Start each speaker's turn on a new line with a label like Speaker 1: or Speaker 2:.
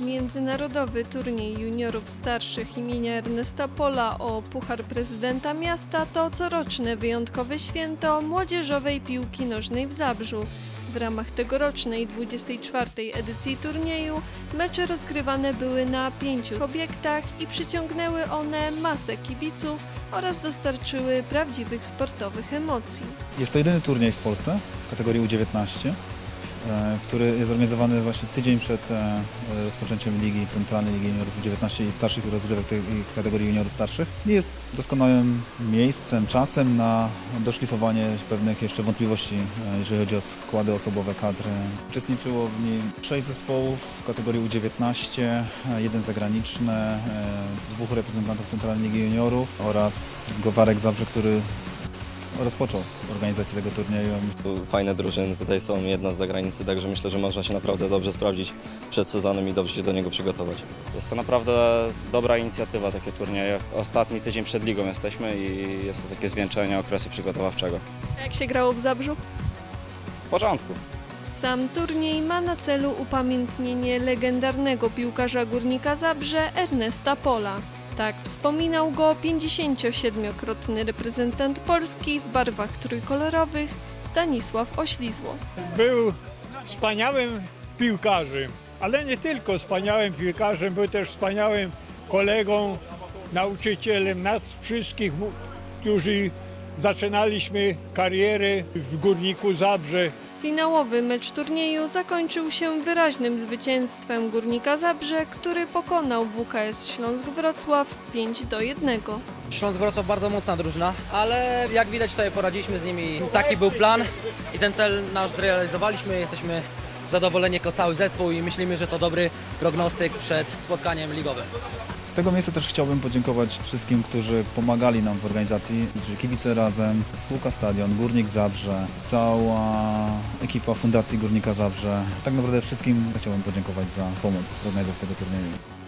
Speaker 1: Międzynarodowy turniej juniorów starszych imienia Ernesta Pola o Puchar Prezydenta Miasta to coroczne wyjątkowe święto młodzieżowej piłki nożnej w Zabrzu. W ramach tegorocznej 24. edycji turnieju mecze rozgrywane były na pięciu obiektach i przyciągnęły one masę kibiców oraz dostarczyły prawdziwych sportowych emocji.
Speaker 2: Jest to jedyny turniej w Polsce w kategorii U19, e, który jest organizowany właśnie tydzień przed e, rozpoczęciem Ligi Centralnej Ligi Juniorów U19 i starszych rozgrywek tej kategorii juniorów starszych. Jest doskonałym miejscem, czasem na doszlifowanie pewnych jeszcze wątpliwości, e, jeżeli chodzi o składy osobowe kadry. Uczestniczyło w nim sześć zespołów w kategorii U19, e, jeden zagraniczny, e, dwóch reprezentantów Centralnej Ligi Juniorów oraz Gowarek Zabrze, który rozpoczął organizację tego turnieju.
Speaker 3: Tu Fajne drużyny tutaj są, jedna z zagranicy, także myślę, że można się naprawdę dobrze sprawdzić przed sezonem i dobrze się do niego przygotować.
Speaker 4: Jest to naprawdę dobra inicjatywa, takie turnieje. Ostatni tydzień przed ligą jesteśmy i jest to takie zwieńczenie okresu przygotowawczego.
Speaker 1: Jak się grało w Zabrzu?
Speaker 4: W porządku.
Speaker 1: Sam turniej ma na celu upamiętnienie legendarnego piłkarza Górnika Zabrze Ernesta Pola. Tak wspominał go 57-krotny reprezentant Polski w barwach trójkolorowych Stanisław Oślizło.
Speaker 5: Był wspaniałym piłkarzem, ale nie tylko wspaniałym piłkarzem, był też wspaniałym kolegą, nauczycielem nas wszystkich, którzy zaczynaliśmy karierę w Górniku Zabrze.
Speaker 1: Finałowy mecz turnieju zakończył się wyraźnym zwycięstwem Górnika Zabrze, który pokonał WKS Śląsk Wrocław 5 do 1.
Speaker 6: Śląsk Wrocław bardzo mocna drużyna, ale jak widać sobie poradziliśmy z nimi. Taki był plan i ten cel nasz zrealizowaliśmy. Jesteśmy zadowoleni jako cały zespół i myślimy, że to dobry prognostyk przed spotkaniem ligowym.
Speaker 2: Tego miejsca też chciałbym podziękować wszystkim, którzy pomagali nam w organizacji, czyli Kibice Razem, Spółka Stadion, Górnik Zabrze, cała ekipa Fundacji Górnika Zabrze. Tak naprawdę wszystkim chciałbym podziękować za pomoc w organizacji tego turnieju.